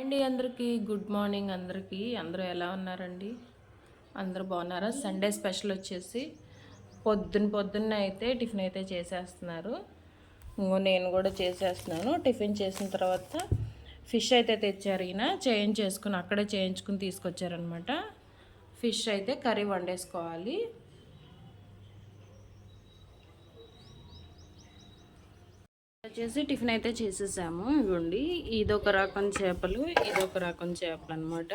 అండి అందరికీ good morning అందరికీ. అందరూ ఎలా ఉన్నారండి? అందరూ బాగున్నారా? సండే స్పెషల్ వచ్చేసి పొద్దున్న పొద్దున్న అయితే టిఫిన్ అయితే చేసేస్తున్నారు. ఇంకో నేను కూడా చేసేస్తున్నాను. టిఫిన్ చేసిన తర్వాత ఫిష్ అయితే తెచ్చారు ఈయన. చేయించేసుకుని అక్కడే చేయించుకుని తీసుకొచ్చారనమాట ఫిష్ అయితే కర్రీ వండేసుకోవాలి. వచ్చేసి టిఫిన్ అయితే చేసేసాము. ఇవ్వండి. ఇదొక రకం చేపలు ఇదొక రకం చేపలు అనమాట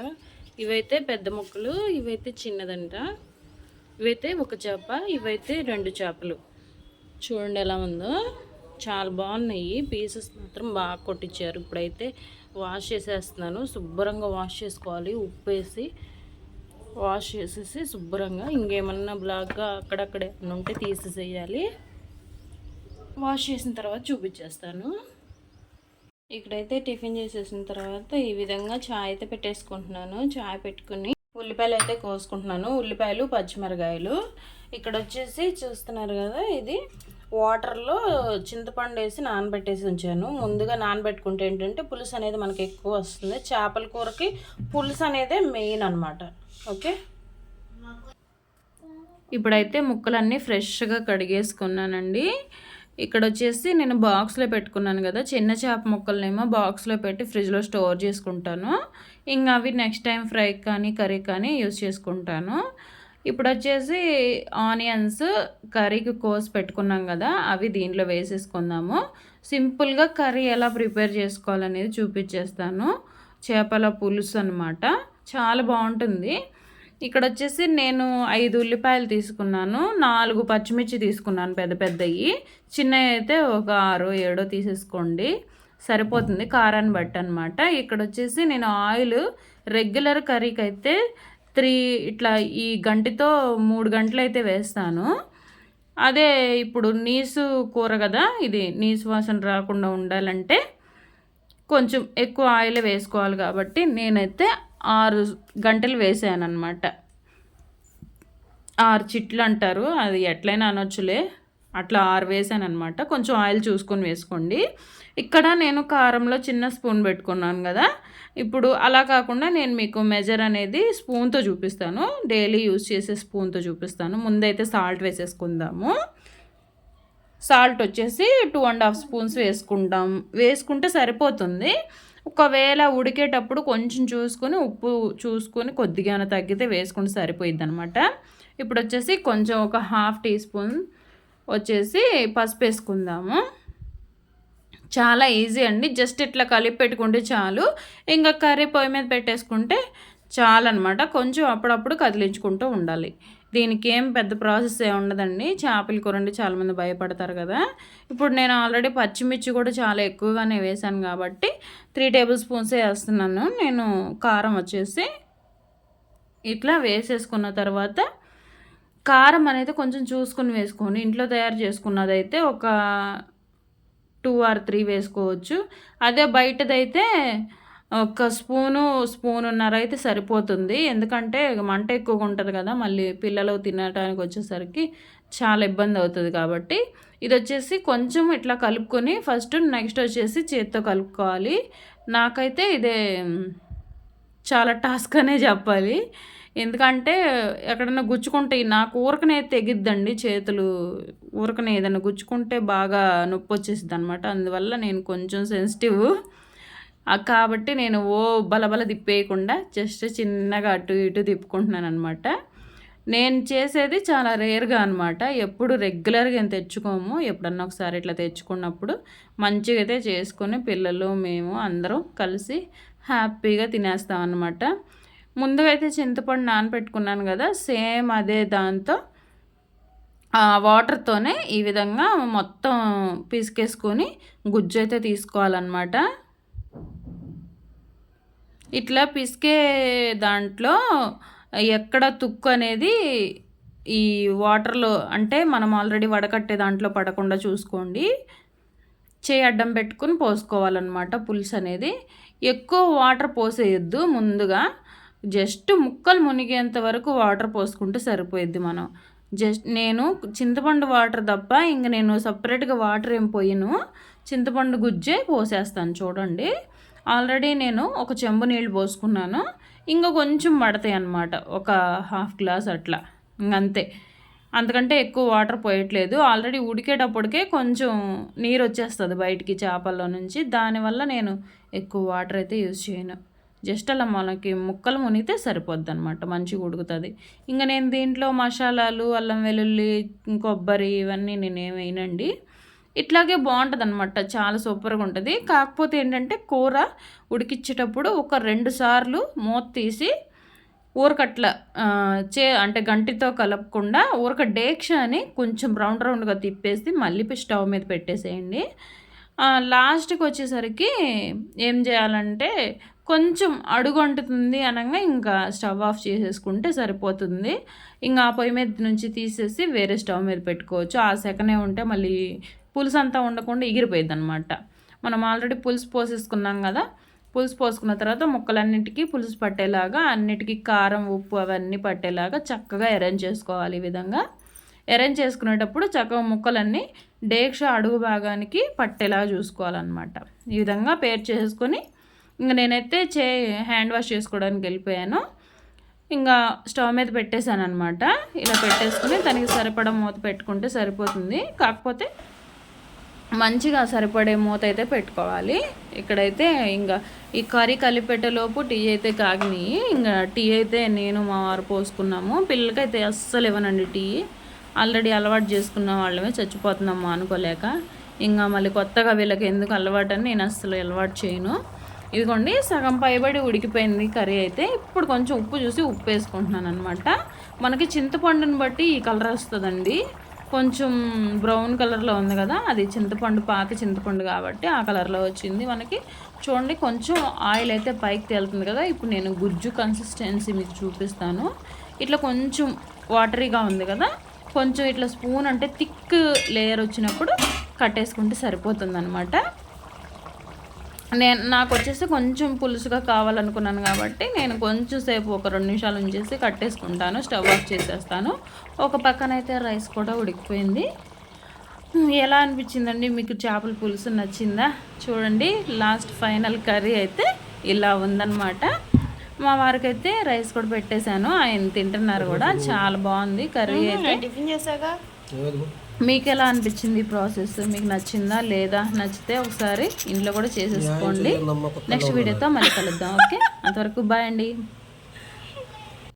ఇవైతే పెద్ద ముక్కలు ఇవైతే చిన్నదంట. ఇవైతే ఒక చేప ఇవైతే రెండు చేపలు. చూడండి ఎలా ఉందో. చాలా బాగున్నాయి. పీసెస్ మాత్రం బాగా కొట్టించారు. ఇప్పుడైతే వాష్ చేసేస్తున్నాను. శుభ్రంగా వాష్ చేసుకోవాలి. ఉప్పు వేసి వాష్ చేసేసి శుభ్రంగా ఇంకేమన్నా బ్లాక్గా అక్కడక్కడే ఉంటే తీసేసేయాలి. వాష్ చేసిన తర్వాత చూపించేస్తాను. ఇక్కడైతే టిఫిన్ చేసేసిన తర్వాత ఈ విధంగా చాయ్ అయితే పెట్టేసుకుంటున్నాను. చాయ్ పెట్టుకుని ఉల్లిపాయలు అయితే కోసుకుంటున్నాను. ఉల్లిపాయలు పచ్చిమిరకాయలు. ఇక్కడ వచ్చేసి చూస్తున్నారు కదా ఇది వాటర్లో చింతపండు వేసి నానబెట్టేసి ఉంచాను. ముందుగా నానబెట్టుకుంటే ఏంటంటే పులుసు అనేది మనకి ఎక్కువ వస్తుంది. చేపల కూరకి పులుసు అనేది మెయిన్ అనమాట ఓకే? ఇప్పుడైతే ముక్కలన్నీ ఫ్రెష్గా కడిగేసుకున్నానండి. ఇక్కడ వచ్చేసి నేను బాక్స్లో పెట్టుకున్నాను కదా చిన్న చేప ముక్కలనేమో బాక్స్లో పెట్టి ఫ్రిడ్జ్లో స్టోర్ చేసుకుంటాను. ఇంకా అవి నెక్స్ట్ టైం ఫ్రై కానీ కర్రీ కానీ యూస్ చేసుకుంటాను. ఇప్పుడు వచ్చేసి ఆనియన్స్ కర్రీకి కోసి పెట్టుకున్నాం కదా అవి దీంట్లో వేసేసుకుందాము. సింపుల్గా కర్రీ ఎలా ప్రిపేర్ చేసుకోవాలనేది చూపించేస్తాను చేపల పులుసు అనమాట చాలా బాగుంటుంది ఇక్కడ వచ్చేసి నేను ఐదు ఉల్లిపాయలు తీసుకున్నాను నాలుగు పచ్చిమిర్చి తీసుకున్నాను పెద్ద పెద్దవి చిన్నవి అయితే ఒక ఆరు ఏడో తీసేసుకోండి. సరిపోతుంది కారాన్ని బట్టి అనమాట ఇక్కడ వచ్చేసి నేను ఆయిల్ రెగ్యులర్ కర్రీకి అయితే త్రీ ఇట్లా ఈ గంటితో మూడు గంటలు అయితే వేస్తాను. అదే ఇప్పుడు నీసు కూర కదా ఇది నీసు వాసన రాకుండా ఉండాలంటే కొంచెం ఎక్కువ ఆయిల్ వేసుకోవాలి కాబట్టి నేనైతే ఆరు గంటలు వేసాను అనమాట ఆరు చిట్లు అంటారు అది ఎట్లయినా అనొచ్చులే. అట్లా ఆరు వేసాను అనమాట కొంచెం ఆయిల్ చూసుకొని వేసుకోండి. ఇక్కడ నేను కారంలో చిన్న స్పూన్ పెట్టుకున్నాను కదా. ఇప్పుడు అలా కాకుండా నేను మీకు మెజర్ అనేది స్పూన్తో చూపిస్తాను. డైలీ యూజ్ చేసే స్పూన్తో చూపిస్తాను. ముందైతే సాల్ట్ వేసేసుకుందాము. సాల్ట్ వచ్చేసి టూ అండ్ హాఫ్ స్పూన్స్ వేసుకుంటాం. వేసుకుంటే సరిపోతుంది. ఒకవేళ ఉడికేటప్పుడు కొంచెం చూసుకొని ఉప్పు చూసుకొని కొద్దిగా తగ్గితే వేసుకుంటే సరిపోయిద్ది అనమాట ఇప్పుడు వచ్చేసి కొంచెం ఒక హాఫ్ టీ స్పూన్ వచ్చేసి పసుపు వేసుకుందాము. చాలా ఈజీ అండి. జస్ట్ ఇట్లా కలిపి పెట్టుకుంటే చాలు. ఇంకా కర్రీ పొయ్యి మీద పెట్టేసుకుంటే చాలన్నమాట. కొంచెం అప్పుడప్పుడు కదిలించుకుంటూ ఉండాలి. దీనికి ఏం పెద్ద ప్రాసెస్ ఏ ఉండదండి. చేపల కూర అంటే చాలామంది భయపడతారు కదా. ఇప్పుడు నేను ఆల్రెడీ పచ్చిమిర్చి కూడా చాలా ఎక్కువగానే వేసాను కాబట్టి త్రీ టేబుల్ స్పూన్సే వేస్తున్నాను. నేను కారం వచ్చేసి ఇట్లా వేసేసుకున్న తర్వాత కారం అనేది కొంచెం చూసుకుని వేసుకోండి. ఇంట్లో తయారు చేసుకున్నదైతే ఒక టూ ఆర్ త్రీ వేసుకోవచ్చు. అదే బయటదైతే ఒక స్పూను స్పూనున్నర అయితే సరిపోతుంది. ఎందుకంటే మంట ఎక్కువగా ఉంటుంది కదా మళ్ళీ పిల్లలు తినడానికి వచ్చేసరికి చాలా ఇబ్బంది అవుతుంది కాబట్టి. ఇది వచ్చేసి కొంచెం ఇట్లా కలుపుకొని ఫస్ట్ నెక్స్ట్ వచ్చేసి చేత్తో కలుపుకోవాలి. నాకైతే ఇదే చాలా టాస్క్ అనే చెప్పాలి. ఎందుకంటే ఎక్కడన్నా గుచ్చుకుంటే నాకు ఊరకనే తెగిద్దండి చేతులు. ఊరకనే ఏదైనా గుచ్చుకుంటే బాగా నొప్పి వచ్చేసింది అనమాట అందువల్ల నేను కొంచెం సెన్సిటివ్ కాబట్టి నేను ఓ బలబల తిప్పేయకుండా జస్ట్ చిన్నగా అటు ఇటు తిప్పుకుంటున్నాను అనమాట నేను చేసేది చాలా రేర్గా అనమాట ఎప్పుడు రెగ్యులర్గా ఏం తెచ్చుకోము. ఎప్పుడన్నా ఒకసారి ఇట్లా తెచ్చుకున్నప్పుడు మంచిగా అయితే చేసుకొని పిల్లలు మేము అందరం కలిసి హ్యాపీగా తినేస్తాం అనమాట ముందుగా అయితే చింతపండు నానబెట్టుకున్నాను కదా సేమ్ అదే దాంతో వాటర్తోనే ఈ విధంగా మొత్తం పిసికేసుకొని గుజ్జు అయితే తీసుకోవాలన్నమాట. ఇట్లా పిసికే దాంట్లో ఎక్కడ తుక్కు అనేది ఈ వాటర్లో అంటే మనం ఆల్రెడీ వడకట్టే దాంట్లో పడకుండా చూసుకోండి. చేయి అడ్డం పెట్టుకుని పోసుకోవాలన్నమాట పులుసు అనేది. ఎక్కువ వాటర్ పోసేయొద్దు ముందుగా. జస్ట్ ముక్కలు మునిగేంత వరకు వాటర్ పోసుకుంటే సరిపోయిద్ది మనం. జస్ట్ నేను చింతపండు వాటర్ తప్ప ఇంక నేను సపరేట్గా వాటర్ ఏం పోయిను. చింతపండు గుజ్జే పోసేస్తాను చూడండి. ఆల్రెడీ నేను ఒక చెంబు నీళ్ళు పోసుకున్నాను. ఇంకా కొంచెం పడతాయి అన్నమాట. ఒక హాఫ్ గ్లాస్ అట్లా. ఇంకంతే అంతకంటే ఎక్కువ వాటర్ పోయట్లేదు. ఆల్రెడీ ఉడికేటప్పటికే కొంచెం నీరు వచ్చేస్తుంది బయటికి చేపల్లో నుంచి. దానివల్ల నేను ఎక్కువ వాటర్ అయితే యూజ్ చేయను. జస్ట్ అలా మనకి ముక్కలు మునిగితే సరిపోద్ది అనమాట మంచిగా ఉడుకుతుంది. ఇంకా నేను దీంట్లో మసాలాలు అల్లం వెల్లుల్లి కొబ్బరి ఇవన్నీ నేను వేయనండి. ఇట్లాగే బాగుంటుంది అనమాట చాలా సూపర్గా ఉంటుంది. కాకపోతే ఏంటంటే కూర ఉడికిచ్చేటప్పుడు ఒక రెండు సార్లు మూత తీసి ఊరకట్ల చే అంటే గంటితో కలపకుండా ఊరక డేక్ష అని కొంచెం రౌండ్ రౌండ్గా తిప్పేసి మళ్ళీ స్టవ్ మీద పెట్టేసేయండి. లాస్ట్కి వచ్చేసరికి ఏం చేయాలంటే కొంచెం అడుగు అంటుతుంది అనగా ఇంకా స్టవ్ ఆఫ్ చేసేసుకుంటే సరిపోతుంది. ఇంకా ఆ పొయ్యి మీద నుంచి తీసేసి వేరే స్టవ్ మీద పెట్టుకోవచ్చు. ఆ సెకనే ఉంటే మళ్ళీ పులుసు అంతా ఉండకుండా ఎగిరిపోయింది అనమాట మనం ఆల్రెడీ పులుసు పోసేసుకున్నాం కదా పులుసు పోసుకున్న తర్వాత ముక్కలన్నిటికీ పులుసు పట్టేలాగా అన్నిటికీ కారం ఉప్పు అవన్నీ పట్టేలాగా చక్కగా అరేంజ్ చేసుకోవాలి ఈ విధంగా. అరేంజ్ చేసుకునేటప్పుడు చక్కగా ముక్కలన్నీ డేక్ష అడుగు భాగానికి పట్టేలాగా చూసుకోవాలన్నమాట. ఈ విధంగా పేర్ చేసుకొని ఇంకా నేనైతే చే హ్యాండ్ వాష్ చేసుకోవడానికి వెళ్ళిపోయాను. ఇంకా స్టవ్ మీద పెట్టేశాను అనమాట ఇలా పెట్టేసుకుని దానికి సరిపడా మూత పెట్టుకుంటే సరిపోతుంది. కాకపోతే మంచిగా సరిపడే మూత అయితే పెట్టుకోవాలి. ఇక్కడైతే ఇంకా ఈ కర్రీ కలిపెట్టేలోపు టీ అయితే కాగినాయి ఇంకా టీ అయితే నేను మా వారు పోసుకున్నాము. పిల్లలకైతే అస్సలు ఇవ్వనండి టీ. ఆల్రెడీ అలవాటు చేసుకున్న వాళ్ళమే చచ్చిపోతున్నాము అనుకోలేక. ఇంకా మళ్ళీ కొత్తగా వీళ్ళకి ఎందుకు అలవాటు అని నేను అస్సలు అలవాటు చేయను. ఇదిగోండి సగం పైబడి ఉడికిపోయింది కర్రీ అయితే. ఇప్పుడు కొంచెం ఉప్పు చూసి ఉప్పు వేసుకుంటున్నాను అనమాట మనకి చింతపండుని బట్టి ఈ కలర్ వస్తుందండి. కొంచెం బ్రౌన్ కలర్లో ఉంది కదా అది చింతపండు పాత చింతపండు కాబట్టి ఆ కలర్లో వచ్చింది. మనకి చూడండి కొంచెం ఆయిల్ అయితే పైకి తేలుతుంది కదా ఇప్పుడు నేను గుజ్జు కన్సిస్టెన్సీ మీకు చూపిస్తాను. ఇట్లా కొంచెం వాటరీగా ఉంది కదా కొంచెం ఇట్లా స్పూన్ అంటే థిక్ లేయర్ వచ్చినప్పుడు కట్టేసుకుంటే సరిపోతుంది అనమాట నేను నాకు వచ్చేసి కొంచెం పులుసుగా కావాలనుకున్నాను కాబట్టి నేను కొంచెం సేపు ఒక రెండు నిమిషాలు ఉంచేసి కట్టేసుకుంటాను స్టవ్ ఆఫ్ చేసేస్తాను. ఒక పక్కన అయితే రైస్ కూడా ఉడికిపోయింది. ఎలా అనిపించిందండి? మీకు చేపల పులుసు నచ్చిందా? చూడండి లాస్ట్ ఫైనల్ కర్రీ అయితే ఇలా ఉందన్నమాట. మా వారికి అయితే రైస్ కూడా పెట్టేశాను. ఆయన తింటున్నారు కూడా. చాలా బాగుంది కర్రీ అయితే. టిఫిన్ చేశాక? మీకు ఎలా అనిపించింది ప్రాసెస్? మీకు నచ్చిందా లేదా? నచ్చితే ఒకసారి ఇంట్లో కూడా చేసేసుకోండి. నెక్స్ట్ వీడియోతో మళ్ళీ కలుద్దాం. ఓకే? అంతవరకు బాయ్ అండి.